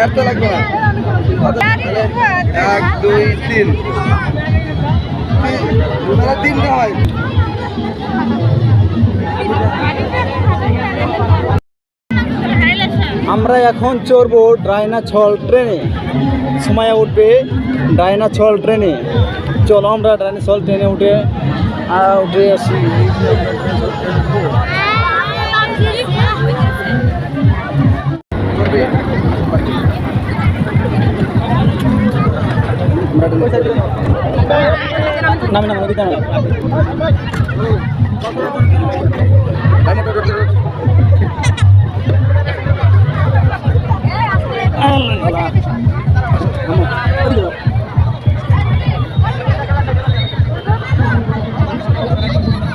এর লাগবে না। এক, দুই, তিন। তাহলে তিনটা আমরা এখন চড়বো ডাইনাছল ট্রেনে। সময় উঠবে ডাইনাছল ট্রেনে। চলো আমরা ডাইনাছল ট্রেনে উঠে উঠে আসি। নামে নামে নদীতে নামে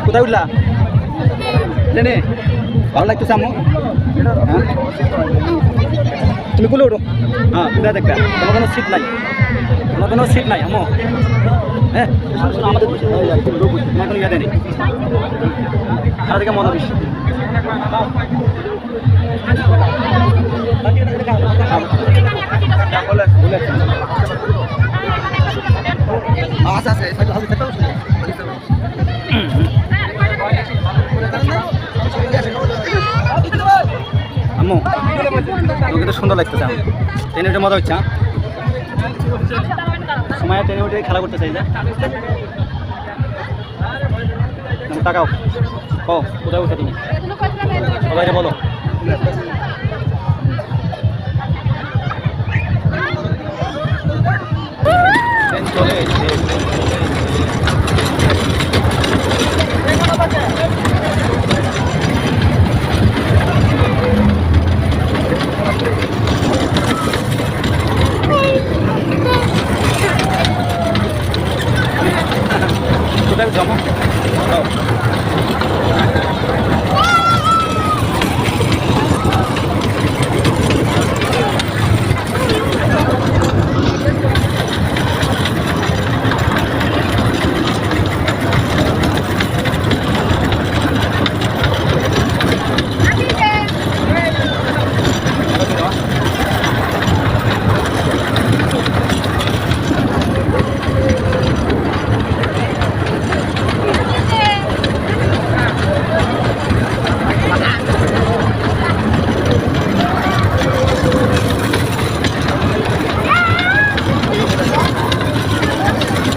কোথায় উঠলা? ট্রেনে ভালো লাগতেছে আম্মু? হ্যাঁ? তুমি কুলে উঠো। হ্যাঁ কোথায় দেখবে তোমার কোনো সিট নাই। তোমার কোনো সিট নাই, আম্মু? হ্যাঁ? আমাদের না কোনো ইয়াদে নেই। সারা দিকে মজা বেশি বলে বলে আম্মু তোকে তো সুন্দর লাগতেছে আমার ট্রেনে উঠে মজা হচ্ছে? সময় ট্রেনে উঠে খেলা করতে চাই না টাকাও ও কোথায় উঠে তুমি? সবাইকে বলো। ট্রেন চলে এসেছে। কোথায় জমা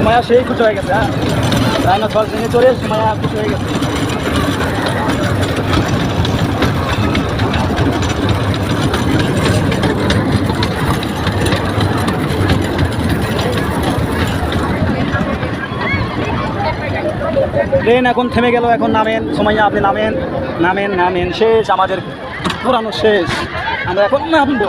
সময় সেই খুশি হয়ে গেছে হ্যাঁ? রায়না ছল ট্রেনে চড়ে সময় খুশি হয়ে গেছে। ট্রেন এখন থেমে গেল, এখন নামেন, সময় আপনি নামেন নামেন নামেন, শেষ, আমাদের পুরানো শেষ। আমরা এখন নামবো।